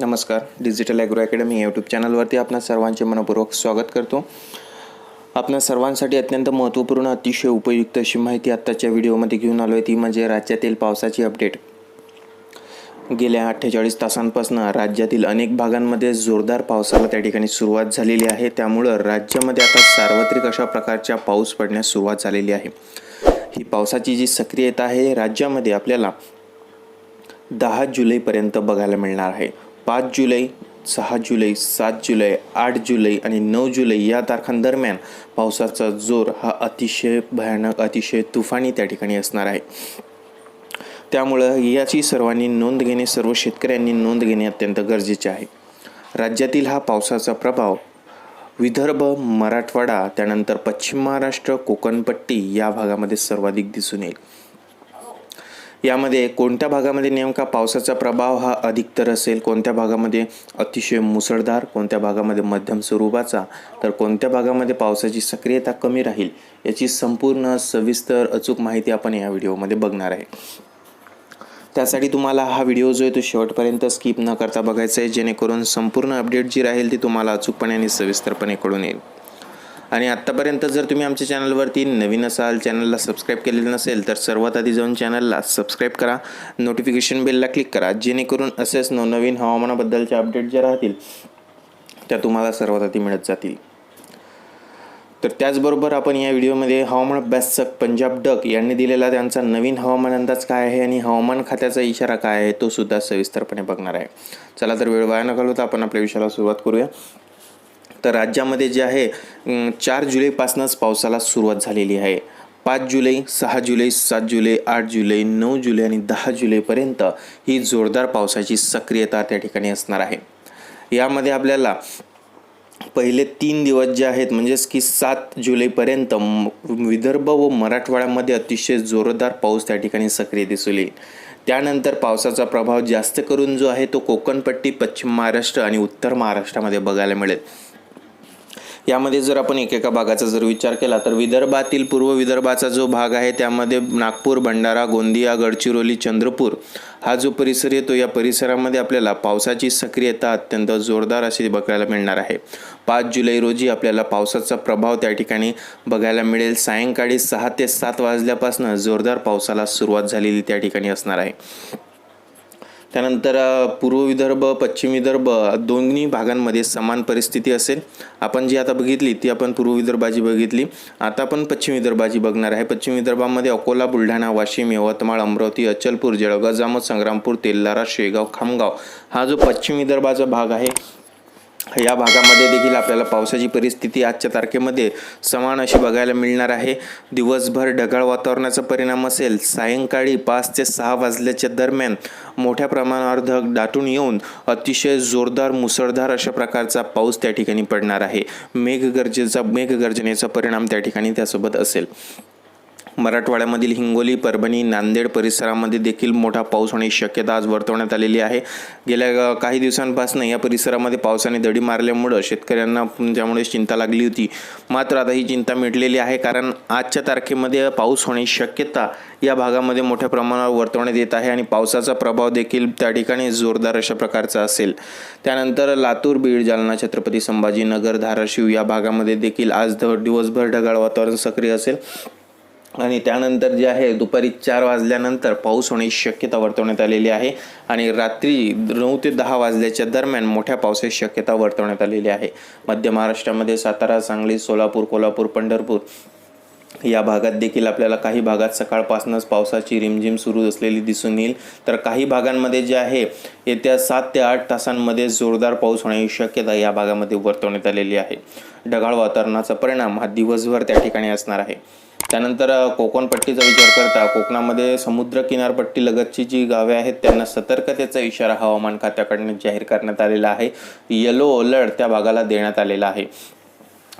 नमस्कार digital agro academy YouTube चॅनलवरती आपणा सर्वांचे मनपूर्वक स्वागत करतो. आपल्या सर्वांसाठी अत्यंत महत्त्वपूर्ण अतिशय उपयुक्त अशी माहिती आत्ताच्या व्हिडिओमध्ये घेऊन आलो आहे ती म्हणजे राज्यातील पावसाची अपडेट गेल्या अठ्ठेचाळीस तासांपासून राज्यातील अनेक भागांमध्ये जोरदार पावसाला त्या ठिकाणी सुरुवात झालेली आहे. त्यामुळं राज्यामध्ये आता सार्वत्रिक अशा प्रकारच्या पाऊस पडण्यास सुरुवात झालेली आहे. ही पावसाची जी सक्रियता आहे राज्यामध्ये आपल्याला दहा जुलैपर्यंत बघायला मिळणार आहे. पाच जुलै सहा जुलै सात जुलै आठ जुलै आणि नऊ जुलै या तारखांदरम्यान पावसाचा जोर हा अतिशय भयानक अतिशय तुफानी त्या ठिकाणी असणार आहे. त्यामुळं याची सर्वांनी नोंद घेणे सर्व शेतकऱ्यांनी नोंद घेणे अत्यंत गरजेचे आहे. राज्यातील हा पावसाचा प्रभाव विदर्भ मराठवाडा त्यानंतर पश्चिम महाराष्ट्र कोकणपट्टी या भागामध्ये सर्वाधिक दिसून येईल. यामध्ये कोणत्या भागामध्ये नेमका पावसाचा प्रभाव हा अधिकतर असेल? कोणत्या भागामध्ये अतिशय मुसळधार? कोणत्या भागामध्ये मध्यम स्वरूपाचा? तर कोणत्या भागामध्ये पावसाची सक्रियता कमी राहील? याची संपूर्ण सविस्तर अचूक माहिती आपण या व्हिडिओमध्ये बघणार आहे. त्यासाठी तुम्हाला हा व्हिडिओ जो आहे तो शेवटपर्यंत स्किप न करता बघायचा आहे जेणेकरून संपूर्ण अपडेट जी राहील ती तुम्हाला अचूकपणे आणि सविस्तरपणे कळून येईल. आणि आत्तापर्यंत जर तुम्ही आमच्या चॅनलवरती नवीन असाल चॅनलला सबस्क्राईब केलेलं नसेल तर सर्वात आधी जाऊन चॅनलला सबस्क्राईब करा. नोटिफिकेशन बेलला क्लिक करा. जेणेकरून असेच नवनवीन हवामानाबद्दलचे अपडेट जे राहतील त्या तुम्हाला सर्वात आधी मिळत जातील. तर त्याचबरोबर आपण या व्हिडिओमध्ये हवामान अभ्यासक पंजाब डक यांनी दिलेला त्यांचा नवीन हवामान अंदाज काय आहे आणि हवामान खात्याचा इशारा काय आहे तो सुद्धा सविस्तरपणे बघणार आहे. चला तर वेळ वाया न घालवता आपण आपल्या विषयाला सुरुवात करूया. तर राज्यामध्ये जे आहे चार जुलैपासूनच पावसाला सुरुवात झालेली आहे. पाच जुलै सहा जुलै सात जुलै आठ जुलै नऊ जुलै आणि दहा जुलैपर्यंत ही जोरदार पावसाची सक्रियता त्या ठिकाणी असणार आहे. यामध्ये आपल्याला पहिले तीन दिवस जे आहेत म्हणजेच की सात जुलैपर्यंत विदर्भ व मराठवाड्यामध्ये अतिशय जोरदार पाऊस त्या ठिकाणी सक्रिय दिसून येईल. त्यानंतर पावसाचा प्रभाव जास्त करून जो आहे तो कोकणपट्टी पश्चिम महाराष्ट्र आणि उत्तर महाराष्ट्रामध्ये बघायला मिळेल. यामध्ये जर आपण एकेका भागाचा जर विचार केला तर विदर्भातील पूर्व विदर्भाचा जो भाग आहे त्यामध्ये नागपूर भंडारा गोंदिया गडचिरोली चंद्रपूर हा जो परिसर येतो या परिसरामध्ये आपल्याला पावसाची सक्रियता अत्यंत जोरदार अशी बघायला मिळणार आहे. पाच जुलै रोजी आपल्याला पावसाचा प्रभाव त्या ठिकाणी बघायला मिळेल. सायंकाळी सहा ते सात वाजल्यापासून जोरदार पावसाला सुरुवात झालेली त्या ठिकाणी असणार आहे. त्यानंतर पूर्व विदर्भ पश्चिम विदर्भ दोन्ही भागांमध्ये समान परिस्थिती असेल. आपण जी आता बघितली ती आपण पूर्व विदर्भाची बघितली. आता आपण पश्चिम विदर्भाची बघणार आहे. पश्चिम विदर्भामध्ये अकोला बुलढाणा वाशिम यवतमाळ अमरावती अचलपूर जळगाव जामोद संग्रामपूर तेल्लारा शेगाव खामगाव हा जो पश्चिम विदर्भाचा भाग आहे या भागामध्ये देखील आपल्याला पावसाची परिस्थिती आजच्या तारखेमध्ये समान अशी बघायला मिळणार आहे. दिवसभर ढगाळ वातावरणाचा परिणाम असेल. सायंकाळी पाच ते सहा वाजल्याच्या दरम्यान मोठ्या प्रमाणावर ढग दाटून येऊन अतिशय जोरदार मुसळधार अशा प्रकारचा पाऊस त्या ठिकाणी पडणार आहे. मेघगर्जेचा मेघगर्जनेचा परिणाम त्या ठिकाणी त्यासोबत असेल. मराठवाड्यामधील हिंगोली परभणी नांदेड परिसरामध्ये देखील मोठा पाऊस होण्याची शक्यता आज वर्तवण्यात आलेली आहे. गेल्या काही दिवसांपासून या परिसरामध्ये पावसाने दडी मारल्यामुळं शेतकऱ्यांना ज्यामुळे चिंता लागली होती मात्र आता ही चिंता मिटलेली आहे कारण आजच्या तारखेमध्ये पाऊस होण्याची शक्यता या भागामध्ये मोठ्या प्रमाणावर वर्तवण्यात येत आहे आणि पावसाचा प्रभाव देखील त्या ठिकाणी जोरदार अशा प्रकारचा असेल. त्यानंतर लातूर बीड जालना छत्रपती संभाजीनगर धाराशिव या भागामध्ये देखील आज दिवसभर ढगाळ वातावरण सक्रिय असेल. आणि त्यानंतर जे आहे दुपारी चार वाजल्यानंतर पाऊस होण्याची शक्यता वर्तवण्यात आलेली आहे आणि रात्री नऊ ते दहा वाजल्याच्या दरम्यान मोठ्या पावसाची शक्यता वर्तवण्यात आलेली आहे. मध्य महाराष्ट्रामध्ये सातारा सांगली सोलापूर कोल्हापूर पंढरपूर या भागात देखील आपल्याला काही भागात सकाळपासूनच पावसाची रिमझिम सुरू असलेली दिसून येईल. तर काही भागांमध्ये जे आहे येत्या सात ते आठ तासांमध्ये जोरदार पाऊस होण्याची शक्यता या भागामध्ये वर्तवण्यात आलेली आहे. ढगाळ वातावरणाचा परिणाम हा दिवसभर त्या ठिकाणी असणार आहे. त्यानंतर कोकणपट्टीचा विचार करता कोकणामध्ये समुद्र किनारपट्टी लगतची जी गावे आहेत त्यांना सतर्कतेचा इशारा हवामान खात्याकडून जाहीर करण्यात आलेला आहे. येलो अलर्ट त्या भागाला देण्यात आलेला आहे.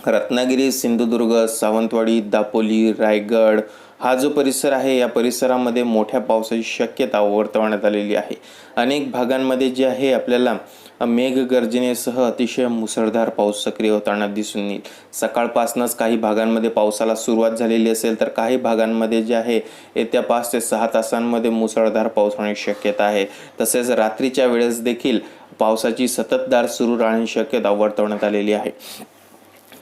रत्नागिरी सिंधुदुर्ग सावंतवाडी दापोली रायगड हा जो परिसर आहे या परिसरामध्ये मोठ्या पावसाची शक्यता वर्तवण्यात आलेली आहे. अनेक भागांमध्ये जे आहे आपल्याला मेघगर्जनेसह अतिशय मुसळधार पाऊस सक्रिय होताना दिसून येईल. सकाळपासूनच काही भागांमध्ये पावसाला सुरुवात झालेली असेल तर काही भागांमध्ये जे आहे येत्या पाच ते सहा तासांमध्ये मुसळधार पाऊस होण्याची शक्यता आहे. तसेच रात्रीच्या वेळेस देखील पावसाची सततधार सुरू राहण्याची शक्यता वर्तवण्यात आलेली आहे.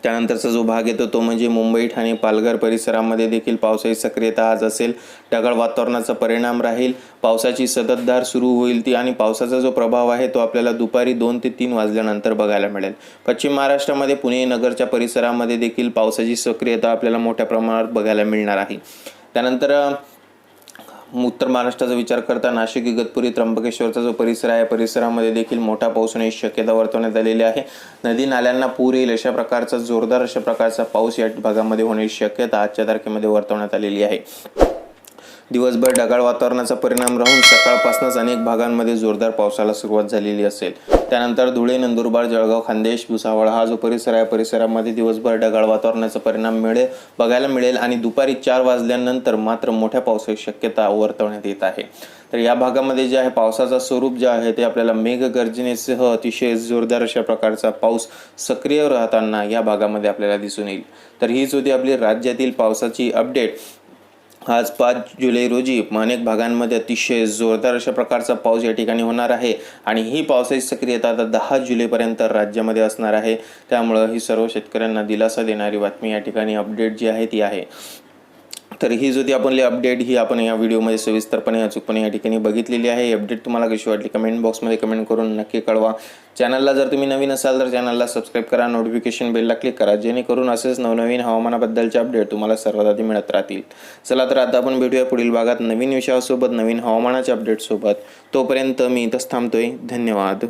त्यानंतरचा जो भाग येतो तो म्हणजे मुंबई ठाणे पालघर परिसरामध्ये देखील पावसाची सक्रियता आज असेल. ढगाळ वातावरणाचा परिणाम राहील. पावसाची सततधार सुरू होईल ती आणि पावसाचा जो प्रभाव आहे तो आपल्याला दुपारी दोन ते तीन वाजल्यानंतर बघायला मिळेल. पश्चिम महाराष्ट्रामध्ये पुणे नगरच्या परिसरामध्ये देखील पावसाची सक्रियता आपल्याला मोठ्या प्रमाणात बघायला मिळणार आहे. त्यानंतर उत्तर महाराष्ट्राचा विचार करता नाशिक इगतपुरी त्र्यंबकेश्वरचा जो परिसर आहे परिसरामध्ये देखील मोठा पाऊस होण्याची शक्यता वर्तवण्यात आलेली आहे. नदी नाल्यांना पूर येईल अशा प्रकारचा जोरदार अशा प्रकारचा पाऊस या भागामध्ये होण्याची शक्यता आजच्या तारखेमध्ये वर्तवण्यात आलेली आहे. दिवसभर ढगाळ वातावरणाचा परिणाम राहून सकाळपासूनच अनेक भागांमध्ये जोरदार पावसाला सुरुवात झालेली असेल. त्यानंतर धुळे नंदुरबार जळगाव खानदेश भुसावळ हा जो परिसर आहे परिसरामध्ये दिवसभर ढगाळ वातावरणाचा परिणाम मिळेल बघायला मिळेल आणि दुपारी चार वाजल्यानंतर मात्र मोठ्या पावसाची शक्यता वर्तवण्यात येत आहे. तर या भागामध्ये जे आहे पावसाचा स्वरूप जे आहे ते आपल्याला मेघगर्जनेसह अतिशय जोरदार अशा प्रकारचा पाऊस सक्रिय राहताना या भागामध्ये आपल्याला दिसून येईल. तर हीच होती आपली राज्यातील पावसाची अपडेट आज पाच जुलै रोजी अनेक भागांमध्ये अतिशय जोरदार अशा प्रकारचा पाऊस या ठिकाणी होणार आहे आणि ही पावसाची सक्रियता आता दहा जुलैपर्यंत राज्यामध्ये असणार आहे. त्यामुळं ही सर्व शेतकऱ्यांना दिलासा देणारी बातमी या ठिकाणी अपडेट जी आहे ती आहे. तर ही जो ती आपली अपडेट ही आपण या व्हिडिओमध्ये सविस्तरपणे अचूकपणे या ठिकाणी बघितलेली आहे अपडेट तुम्हाला कशी वाटली कमेंट बॉक्समध्ये कमेंट करून नक्की कळवा. चॅनलला जर तुम्ही नवीन असाल तर चॅनलला सबस्क्राईब करा नोटिफिकेशन बेलला क्लिक करा जेणेकरून असेच नवनवीन हवामानाबद्दलचे अपडेट तुम्हाला सर्वात आधी मिळत राहतील. चला तर आता आपण भेटूया पुढील भागात नवीन विषयासोबत नवीन हवामानाच्या अपडेटसोबत. तोपर्यंत मी इथंच थांबतोय. धन्यवाद.